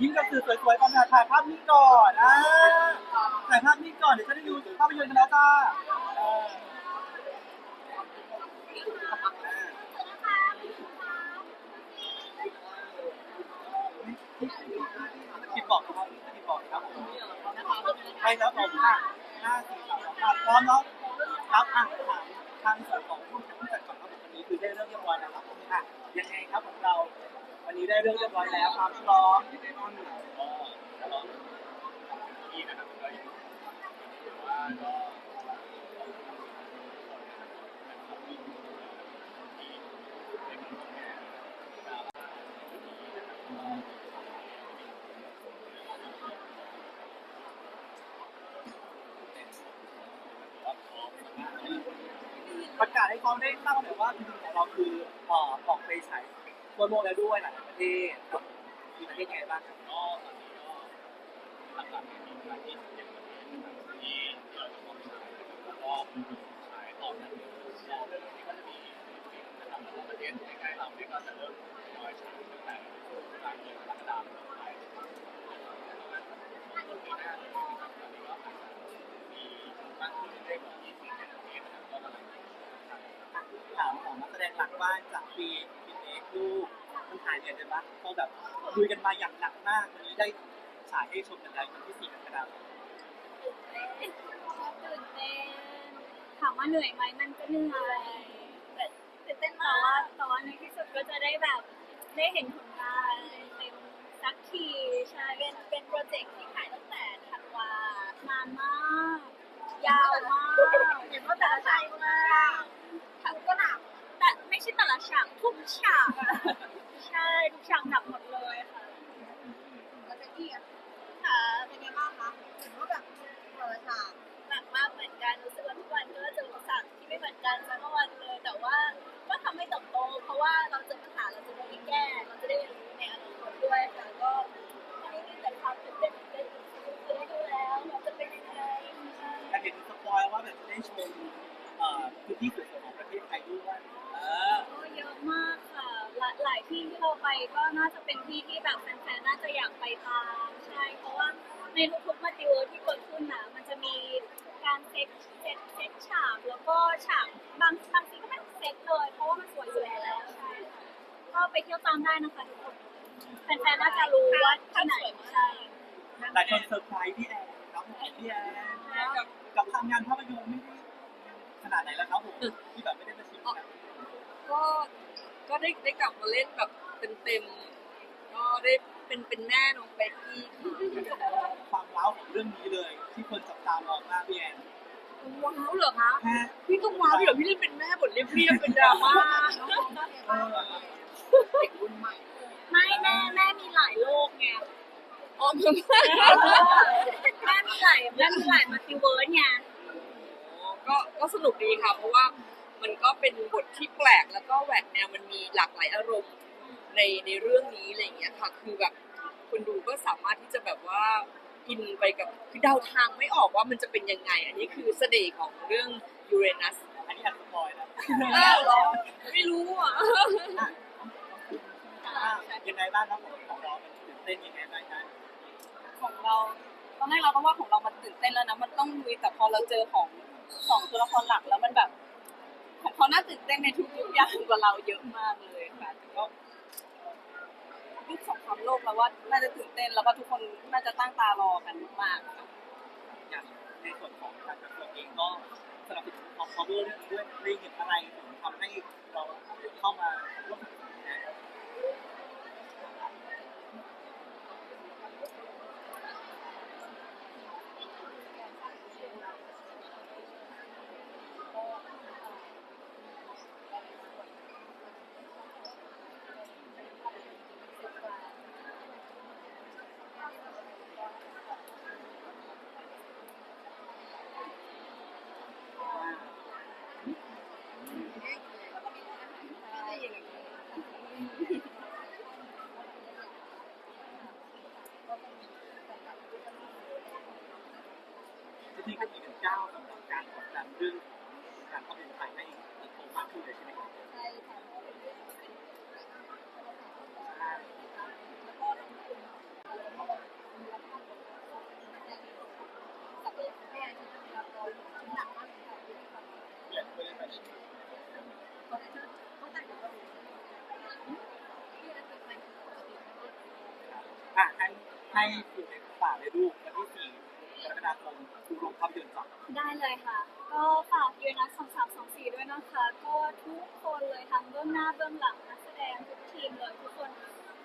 ยิ้มกับสื่อสวยๆก่อนค่ะถ่ายภาพนี้ก่อนอ่าถ่ายภาพนี้ก่อนเดี๋ยวจะได้ดูภาพยนตร์กันแล้วจ้าเออคิดบอกครับคิดบอกครับผมใช่ครับผมอะห้าสี่สามสองอะพร้อมแล้วครับอะถามทางส่วนของผู้จัดก่อนครับผมวันนี้คือได้เรื่องเรียบร้อยแล้วครับผมอะยังไงครับของเรา วันนี้ได้เรื่องเรียบร้อยแล้วความพร้อมก็ที่นะครับก็อยู่ประกาศให้เขาได้ทราบหน่อยว่าจริงๆของเราคือออกไปฉาย ทั่วโลกแล้วด้วยหลายประเทศครับมีประเทศยังไงบ้างครับก็ตอนนี้ก็หลักๆมีประมาณที่สิบเจ็ดประเทศนะครับที่เราจะต้องใช้แล้วก็ใช้ต่อจากนี้ที่ก็จะมีฟิลิปปินส์นะครับแล้วก็ประเทศใกล้ๆเราที่ก็จะเริ่มทยอยใช้ตั้งแต่กลางเดือนกรกฎาคมไปต้นปีหน้าเลยนะครับตอนนี้ก็อาจจะมีมากขึ้นเรื่อยๆกว่า20ประเทศนะครับก็กำลังถามของนักแสดงหลักบ้านจากปีปี ลูกมันหายเหนื่อยกันบ้างเขาแบบลุยกันมาอย่างหนักมากวันนี้ได้ฉายให้ชมกันแล้ววันที่สี่กรกฎาคมตื่นเต้นถามว่าเหนื่อยไหมมันก็เหนื่อยแต่ตื่นเต้นแต่ว่าแต่ว่าในที่สุดก็จะได้แบบได้เห็นผลงานเต็มสักทีใช่เป็นเป็นโปรเจกต์ที่ถ่ายตั้งแต่ธันวานานมาก ยาวมากเห็นว่าแต่ละฉากมากทั้งก็หนักแต่ไม่ใช่ ทุกฉากใช่ทุกฉากหนักหมดเลยค่ะแล้วจะอีกค่ะเป็นไงบ้างคะเห็นว่าแบบแต่ละฉากหนักมากเหมือนกันรู้สึกว่าทุกวันก็เจออุปสรรคที่ไม่เหมือนกันสักวันเลย แต่ว่าก็ทำให้เติบโต เพราะว่าเราเจอปัญหาเราจะได้แก้เราจะได้เรียนรู้ในอนาคตด้วยค่ะก็ไม่ได้แต่ความตื่นเต้นตื่นเต้นดูแล้วเราจะเป็นยังไงใช่เห็นสปอยว่าแบบได้ชมเอ่อพื้นที่สวยๆของประเทศไทยด้วย ที่ที่เราไปก็น่าจะเป็นที่ที่แบบแฟนๆน่าจะอยากไปตามใช่เพราะว่าในทุกๆมาติวที่เกิดขึ้นนะมันจะมีการเซ็ตเซ็ตเซ็ตฉากแล้วก็ฉากบางบางทีก็ไม่ต้องเซ็ตเลยเพราะว่ามันสวยอยู่แล้วใช่ก็ไปเที่ยวตามได้นะคะทุกคนแฟนๆน่าจะรู้ว่าที่ไหนใช่หลายคนเซอร์ไพรส์พี่แอนครับพี่แอนกับกับทำงานภาพยนตร์ไม่ได้ขนาดไหนแล้วครับผมที่แบบไม่ได้มาชิมกัน ก็ก็ได้ได้กลับมาเล่นแบบเต็มๆก็ได้เป็นเป็นแม่น้องเบกกี้ค่ะความว้าวของเรื่องนี้เลย ที่คนจับตามองมากพี่แอนว้าวเหรอคะแค่พี่ต้องว้าวเหรอพี่เล่นเป็นแม่บทเรียบๆเป็นดราม่าเออเด็กรุ่นใหม่ไม่แม่แม่มีหลายโลกไงอ๋อเพิ่งแม่มีหลายแม่มีหลายมัลติเวิร์สไงก็ก็สนุกดีค่ะเพราะว่ามันก็เป็นบทที่แปลก แล้วก็แหวกแนวมันมีหลากหลายอารมณ์ในในเรื่องนี้อะไรอย่างเงี้ยค่ะคือแบบคนดูก็สามารถที่จะแบบว่าอินไปกับคือเดาทางไม่ออกว่ามันจะเป็นยังไง อันนี้คือเสน่ห์ของเรื่องยูเรนัสอันนี้อัดสปอยนะอ้วไม่รู้อะยังไงบ้างครับผมของเราเป็นตื่นเต้นยังไงบ้างครับของเราตอนแรกเราต้องว่าของเรามันตื่นเต้นแล้วนะมันต้องลุยแต่พอเราเจอของสองตัวละครหลักแล้วมันแบบ เขาน่าตื่นเต้นในทุกๆอย่างกว่าเราเยอะมากเลยค่ะแต่ก็ยุคสงครามโลกแล้วว่าน่าจะตื่นเต้นแล้วก็ทุกคนน่าจะตั้งตารอกันมากค่ะอย่างในส่วนของกางกระทรวงเองก็สนับสนุนของ cover เรื่องนี้ด้วยได้เห็นอะไรถึงทำให้เราเข้ามาร่วม สนับสนุนนะที่ก็มีเป็นเจ้าสำหรับการผลักดันเรื่องการเข้าเป็นไทยให้เติบโตมากขึ้นเลยใช่ไหมครับ ใช่ อะให้ให้คุณในฝากเลยลูกวันที่สี่กรกฎาคมดูโรงภาพยนตร์ก่อนได้เลยค่ะ ก็ฝากยูนัสสองสามสองสี่ด้วยนะคะ ก็ทุกคนเลยทั้งเบื้องหน้าเบื้องหลังนักแสดงทุกทีมเลยทุกคน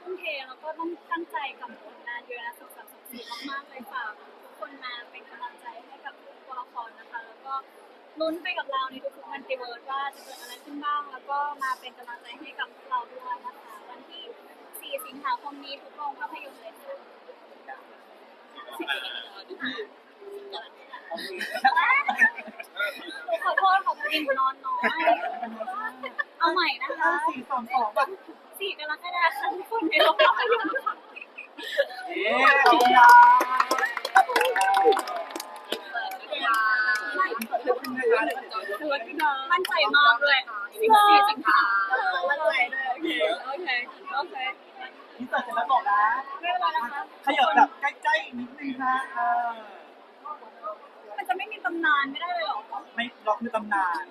ทุ่มเทแล้วก็ต้องตั้งใจกับผลงานยูนัสสองสามสองสี่มากๆเลยฝากทุกคนมาเป็นกำลังใจให้กับทุกตัวละครนะคะ แล้วก็ลุ้นไปกับเราในทุกๆมันติเวิร์ดว่าจะเกิดอะไรขึ้นบ้าง แล้วก็มาเป็นกำลังใจให้กับเราด้วยนะคะวันที่ 4 สิงหาคมนี้ทุกโรงภาพยนตร์เลยค่ะขอโทษของจริงนอนน้อย เอาใหม่นะคะสี่สองสองแบบสี่กรกฎาคมทุกคนในโรงภาพยนตร์ค่ะ เอ๊ะ นี่เสร็จแล้วบอกนะไม่เป็นไรนะคะขยับแบบใกล้ๆนิดนึงนะเออมันจะไม่มีตำนานไม่ได้เลยเหรอ ไม่ล็อกคือตำนาน